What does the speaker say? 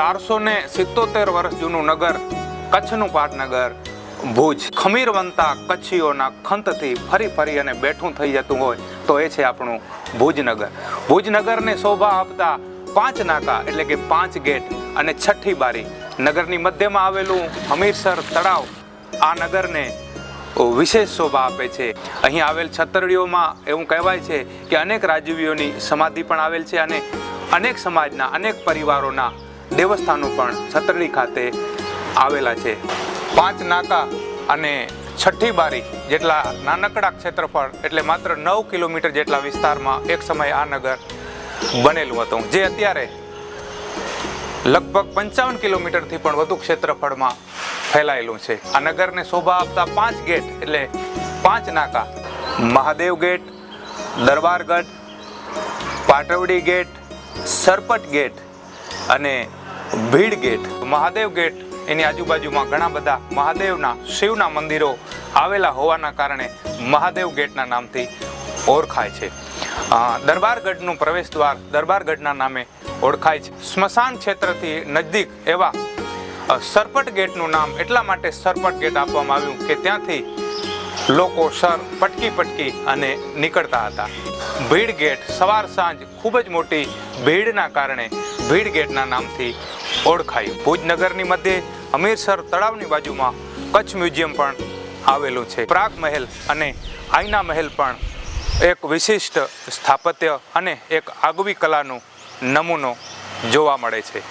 ચારસો ને સિત્તોતેર વર્ષ જૂનું નગર, કચ્છનું પાટનગર, ભુજ. ખમીરવંતા કચ્છીઓના ખંતથી ફરી ફરી અને બેઠું થઈ જતું હોય તો એ છે આપણું ભુજનગર. ભુજનગરને શોભા આપતા પાંચ નાકા એટલે કે પાંચ ગેટ અને છઠ્ઠી બારી. નગરની મધ્યમાં આવેલું હમીરસર તળાવ આ નગરને વિશેષ શોભા આપે છે. અહીં આવેલ છતરડીઓમાં એવું કહેવાય છે કે અનેક રાજવીઓની સમાધિ પણ આવેલ છે અને અનેક સમાજના, અનેક પરિવારોના દેવસ્થાનો પણ છતરડી ખાતે આવેલા છે. પાંચ નાકા અને છઠ્ઠી બારી જેટલા નાનકડા ક્ષેત્રફળ એટલે માત્ર નવ કિલોમીટર જેટલા વિસ્તારમાં એક સમયે આ નગર બનેલું હતું. જે અત્યારે લગભગ પંચાવન કિલોમીટરથી પણ વધુ ક્ષેત્રફળમાં ફેલાયેલું છે. આ નગરને શોભા આપતા પાંચ ગેટ એટલે પાંચ નાકા. Mahadev gate Darbargadh Patwadi gate, Sarpat gate અને ભીડ ગેટ, મહાદેવ ગેટ, એની આજુબાજુમાં ઘણા બધા મહાદેવના, શિવના મંદિરો આવેલા હોવાના કારણે મહાદેવ ગેટના નામથી ઓળખાય છે. દરબારગઢનું પ્રવેશ દ્વાર દરબારગઢના નામે ઓળખાય છે. સ્મશાન ક્ષેત્રથી નજદીક એવા સરપટ ગેટનું નામ એટલા માટે સરપટ ગેટ આપવામાં આવ્યું કે ત્યાંથી લોકો સર પટકી પટકી અને નીકળતા હતા. ભીડ ગેટ સવાર સાંજ ખૂબ જ મોટી ભીડના કારણે ભીડ ગેટના નામથી ઓળખાયું. ભુજનગરની મધ્યે હમીરસર તળાવની બાજુમાં કચ્છ મ્યુઝિયમ પણ આવેલું છે. પ્રાગ મહેલ અને આઈના મહેલ પણ એક વિશિષ્ટ સ્થાપત્ય અને એક આગવી કલાનું નમૂનો જોવા મળે છે.